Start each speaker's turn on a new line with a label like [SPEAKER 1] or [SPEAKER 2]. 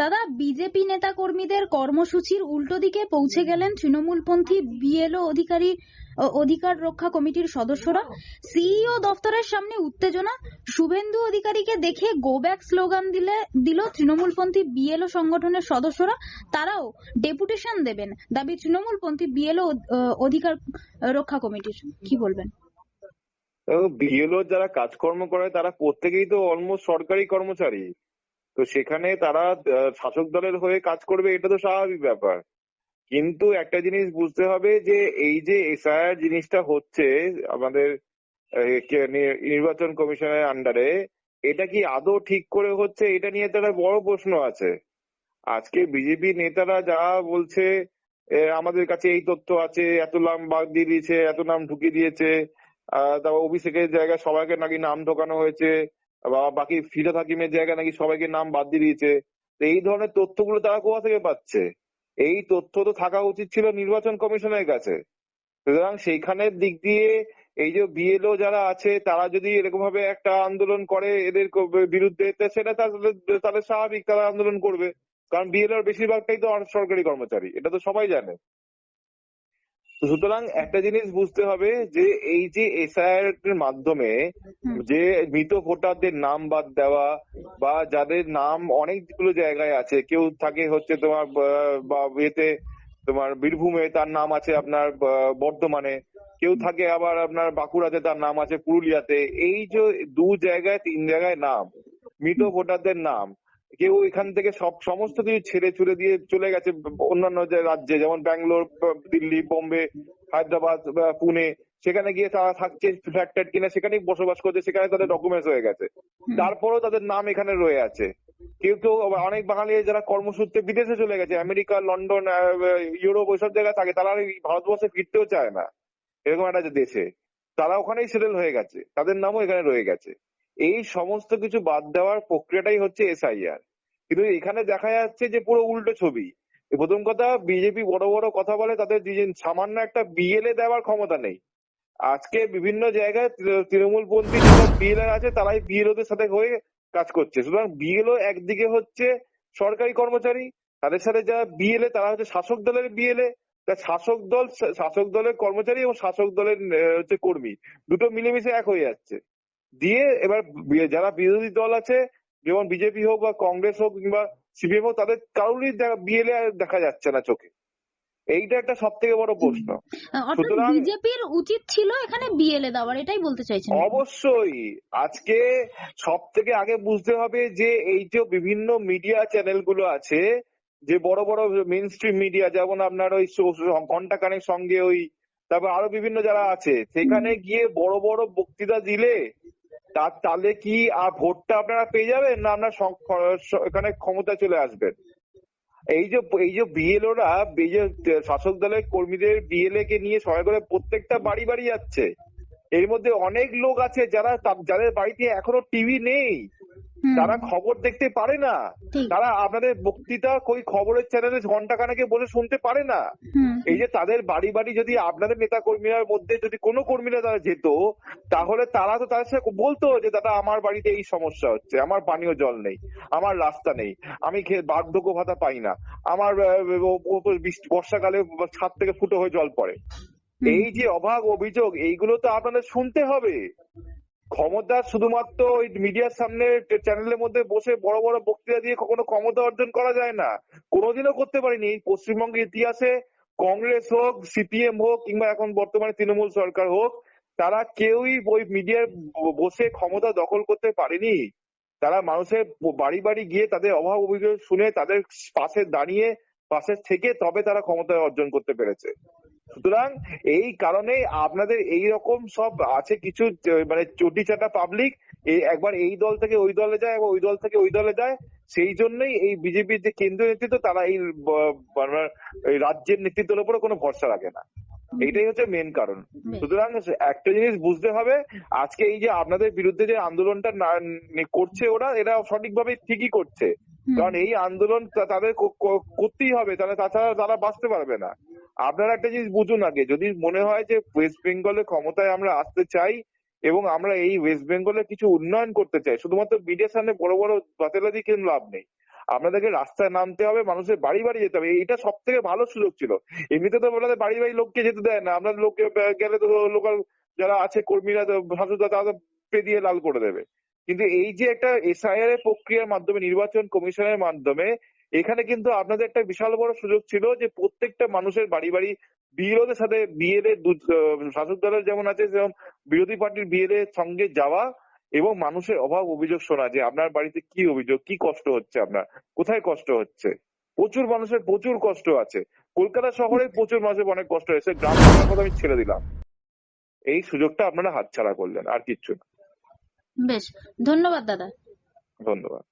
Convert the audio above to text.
[SPEAKER 1] দাদা, বিজেপি নেতা কর্মীদের কর্মসূচির উল্টো দিকে পৌঁছে গেলেন তৃণমূলপন্থী বিএলও অধিকারী অধিকার রক্ষা কমিটির সদস্যরা। সিইও দফতরের সামনে উত্তেজনা। শুভেন্দু অধিকারীকে দেখে গো ব্যাক স্লোগান দিলে, দিল তৃণমূলপন্থী বিএলও সংগঠনের সদস্যরা। তারাও ডেপুটেশন দেবেন দাবি তৃণমূলপন্থী বিএলও অধিকার রক্ষা কমিটির। কি বলবেন?
[SPEAKER 2] বিএলও যারা কাজকর্ম করে, তারা প্রত্যেকেই তো অলমোস্ট সরকারি কর্মচারী। তো সেখানে তারা শাসক দলের হয়ে কাজ করবে, এটা তো স্বাভাবিক ব্যাপার। কিন্তু একটা জিনিস বুঝতে হবে যে, এই যে এসআইআর জিনিসটা হচ্ছে, আমাদের নির্বাচন কমিশনের আন্ডারে এটা কি আদৌ ঠিক করে হচ্ছে? এটা নিয়ে তো একটা বড় প্রশ্ন আছে। আজকে বিজেপি নেতারা যা বলছে আমাদের কাছে এই তথ্য আছে, এত নাম বাদ দিয়ে দিয়েছে, এত নাম ঢুকিয়ে দিয়েছে তারপর অভিষেকের জায়গায় সবাইকে নাকি নাম ঢোকানো হয়েছে। বা বাকি ফিরত হাকিমের জায়গায় নাকি সবাইকে নাম বাদ দিয়ে দিয়েছে। এই ধরনের তথ্যগুলো তারা কোথা থেকে পাচ্ছে? এই তথ্য তো থাকা উচিত ছিল নির্বাচন কমিশনের কাছে। সুতরাং সেইখানের দিক দিয়ে এই যে বিএলও যারা আছে, তারা যদি এরকম ভাবে একটা আন্দোলন করে এদের বিরুদ্ধে সেটা তাহলে স্বাভাবিক তারা আন্দোলন করবে। কারণ বিএলওর বেশিরভাগটাই তো সরকারি কর্মচারী, এটা তো সবাই জানে। সুতরাং একটা জিনিস বুঝতে হবে যে এই যে এসআইআর এর মাধ্যমে যে মৃত ভোটারদের নাম বাদ দেওয়া বা যাদের নাম অনেকগুলো জায়গায় আছে কেউ থাকে হচ্ছে তোমার বা- ইয়েতে তোমার বীরভূমে তার নাম আছে আপনার বর্ধমানে কেউ থাকে আবার আপনার বাঁকুড়াতে তার নাম আছে পুরুলিয়াতে এই যে দু জায়গায় তিন জায়গায় নাম মৃত ভোটারদের নাম কেউ এখান থেকে সব সমস্ত কিছু ছেড়ে ছুড়ে দিয়ে চলে গেছে অন্যান্য যে রাজ্যে যেমন ব্যাঙ্গালোর দিল্লি বোম্বে হায়দ্রাবাদ বা পুনে। সেখানে গিয়ে তারা থাকছে ফ্ল্যাট ট্যাট কিনে সেখানেই বসবাস করছে সেখানে তাদের ডকুমেন্টস হয়ে গেছে। তারপরেও তাদের নাম এখানে রয়ে আছে। কেউ কেউ অনেক বাঙালি যারা কর্মসূত্রে বিদেশে চলে গেছে আমেরিকা লন্ডন ইউরোপ ওইসব জায়গায় থাকে তারা ভারতবর্ষে ফিরতেও চায় না। এরকম একটা যে দেশে। তারা ওখানেই সেটেল হয়ে গেছে। তাদের নামও এখানে রয়ে গেছে। এই সমস্ত কিছু বাদ দেওয়ার প্রক্রিয়াটাই হচ্ছে এসআইআর। কিন্তু এখানে দেখা যাচ্ছে যে পুরো উল্টো ছবি। প্রথম কথা, বিজেপি বড় বড় কথা বলে, তাদের সামান্য একটা বিএলএ দেওয়ার ক্ষমতা নেই। আজকে বিভিন্ন জায়গায় তৃ- তৃণমূলপন্থী যেসব বিএলএ আছে, তারাই বিএলও দের সাথে হয়ে কাজ করছে। সুতরাং বিএলও একদিকে হচ্ছে সরকারি কর্মচারী, তাদের সাথে যারা বিএলএ তারা হচ্ছে শাসক দলের বিএলএ শাসক দল, শাসক দলের কর্মচারী এবং শাসক দলের হচ্ছে কর্মী। দুটো মিলেমিশে এক হয়ে যাচ্ছে। দিয়ে এবার যারা বিরোধী দল আছে যেমন বিজেপি হোক বা কংগ্রেস হোক কিংবা সিপিএম হোক তাদের কারোরই বিএলএ দেখা যাচ্ছে না চোখে। এইটা একটা সব থেকে বড় প্রশ্ন। সুতরাং-
[SPEAKER 1] বিজেপির উচিত ছিল এখানে বিএলএ দেওয়ার এটাই বলতে চাইছেন
[SPEAKER 2] অবশ্যই। আজকে সব থেকে আগে বুঝতে হবে যে এই যে বিভিন্ন মিডিয়া চ্যানেলগুলো আছে যে বড় বড় মেন স্ট্রিম মিডিয়া যেমন আপনার ওই ঘণ্টা কানের সঙ্গে ওই তারপর আরও বিভিন্ন যারা আছে সেখানে গিয়ে বড় বড় বক্তৃতা দিলে তাহলে কি ভোটটা আপনারা পেয়ে যাবেন না আপনার এখানে ক্ষমতা চলে আসবেন? এই যে এই যে বিএলওরা এই যে শাসক দলের কর্মীদের বিএলএ কে নিয়ে সবাই করে প্রত্যেকটা বাড়ি বাড়ি যাচ্ছে। এর মধ্যে অনেক লোক আছে যারা, যাদের বাড়িতে এখনও টিভি নেই। তারা খবর দেখতে পারে না। তারা আপনাদের বক্তৃতা কই খবরের চ্যানেলে ঘণ্টা খানেকে বলে শুনতে পারে না। এই যে তাদের বাড়ি বাড়ি যদি আপনাদের নেতা কর্মীর মধ্যে যদি কোনো কর্মীরা তারা যেত তাহলে তারা তো তাদের সাথে বলতো যে দাদা আমার বাড়িতে এই সমস্যা হচ্ছে। আমার পানীয় জল নেই। আমার রাস্তা নেই। আমি বার্ধক্য ভাতা পাই না। আমার বর্ষাকালে ছাদ থেকে ফুটো হয়ে জল পড়ে। এই যে অভাব অভিযোগ এইগুলো তো আপনাদের শুনতে হবে। ক্ষমতা শুধুমাত্র ওই মিডিয়ার সামনে চ্যানেলের মধ্যে বসে বড় বড় বক্তৃতা দিয়ে কখনো ক্ষমতা অর্জন করা যায় না। কোনোদিনও করতে পারিনি। পশ্চিমবঙ্গের ইতিহাসে কংগ্রেস হোক, সিপিএম হোক, কিংবা এখন বর্তমানে তৃণমূল সরকার হোক, তারা কেউই ওই মিডিয়ার বসে ক্ষমতা দখল করতে পারেনি। তারা মানুষের বাড়ি বাড়ি গিয়ে তাদের অভাব অভিযোগ শুনে তাদের পাশে দাঁড়িয়ে, পাশে থেকে তবে তারা ক্ষমতা অর্জন করতে পেরেছে। সুতরাং এই কারণে আপনাদের এই রকম সব আছে কিছু মানে চটি চাটা পাবলিক একবার এই দল থেকে ওই দলে যায় এবং ওই দল থেকে ওই দলে যায়। সেই জন্যই এই বিজেপির যে কেন্দ্রীয় নেতৃত্ব তারা এই মানে রাজ্যের নেতৃত্বের উপরে কোনো ভরসা রাখে না। এইটাই হচ্ছে মেন কারণ। সুতরাং একটা জিনিস বুঝতে হবে আজকে এই যে আপনাদের বিরুদ্ধে যে আন্দোলনটা না- করছে ওরা এরা সঠিকভাবে ঠিকই করছে। কারণ এই আন্দোলন তাদের করতেই হবে তাহলে তাছাড়া তারা বাঁচতে পারবে না। আপনারা একটা জিনিস বুঝুন আগে, যদি মনে হয় যে ওয়েস্ট বেঙ্গলে ক্ষমতায় আমরা আসতে চাই এবং আমরা এই ওয়েস্ট বেঙ্গলে কিছু উন্নয়ন করতে চাই, শুধুমাত্র মিডিয়ার সামনে বড় বড় বাতেলা দিয়ে কিন্তু লাভ নেই। আপনাদেরকে রাস্তায় নামতে হবে, মানুষের বাড়ি বাড়ি যেতে হবে, এটা সব থেকে ভালো সুযোগ ছিল। এমনিতে তো আপনাদের বাড়ি বাড়ি লোককে যেতে দেয় না আপনার লোককে গেলে তো লোকাল যারা আছে কর্মীরা, তো শাসুদা তারা তো পে দিয়ে লাল করে দেবে। কিন্তু এই যে একটা এসআইআর এর প্রক্রিয়ার মাধ্যমে, নির্বাচন কমিশনের মাধ্যমে এখানে কিন্তু আপনাদের একটা বিশাল বড় সুযোগ ছিল যে প্রত্যেকটা মানুষের বাড়ি বাড়ি বিএলওদের সাথে বিএলএ শাসক দলের যেমন আছে সেরকম বিরোধী পার্টির বিএলএ সঙ্গে যাওয়া এবং মানুষের অভাব অভিযোগ শোনা যে আপনার বাড়িতে কি অভিযোগ কি কষ্ট হচ্ছে আপনার কোথায় কষ্ট হচ্ছে? প্রচুর মানুষের প্রচুর কষ্ট আছে। কলকাতা শহরে প্রচুর মানুষের অনেক কষ্ট হয়েছে গ্রাম কথা আমি ছেড়ে দিলাম। এই সুযোগটা আপনারা হাতছাড়া করলেন আর কিচ্ছু না।
[SPEAKER 1] বেশ ধন্যবাদ দাদা।
[SPEAKER 2] ধন্যবাদ।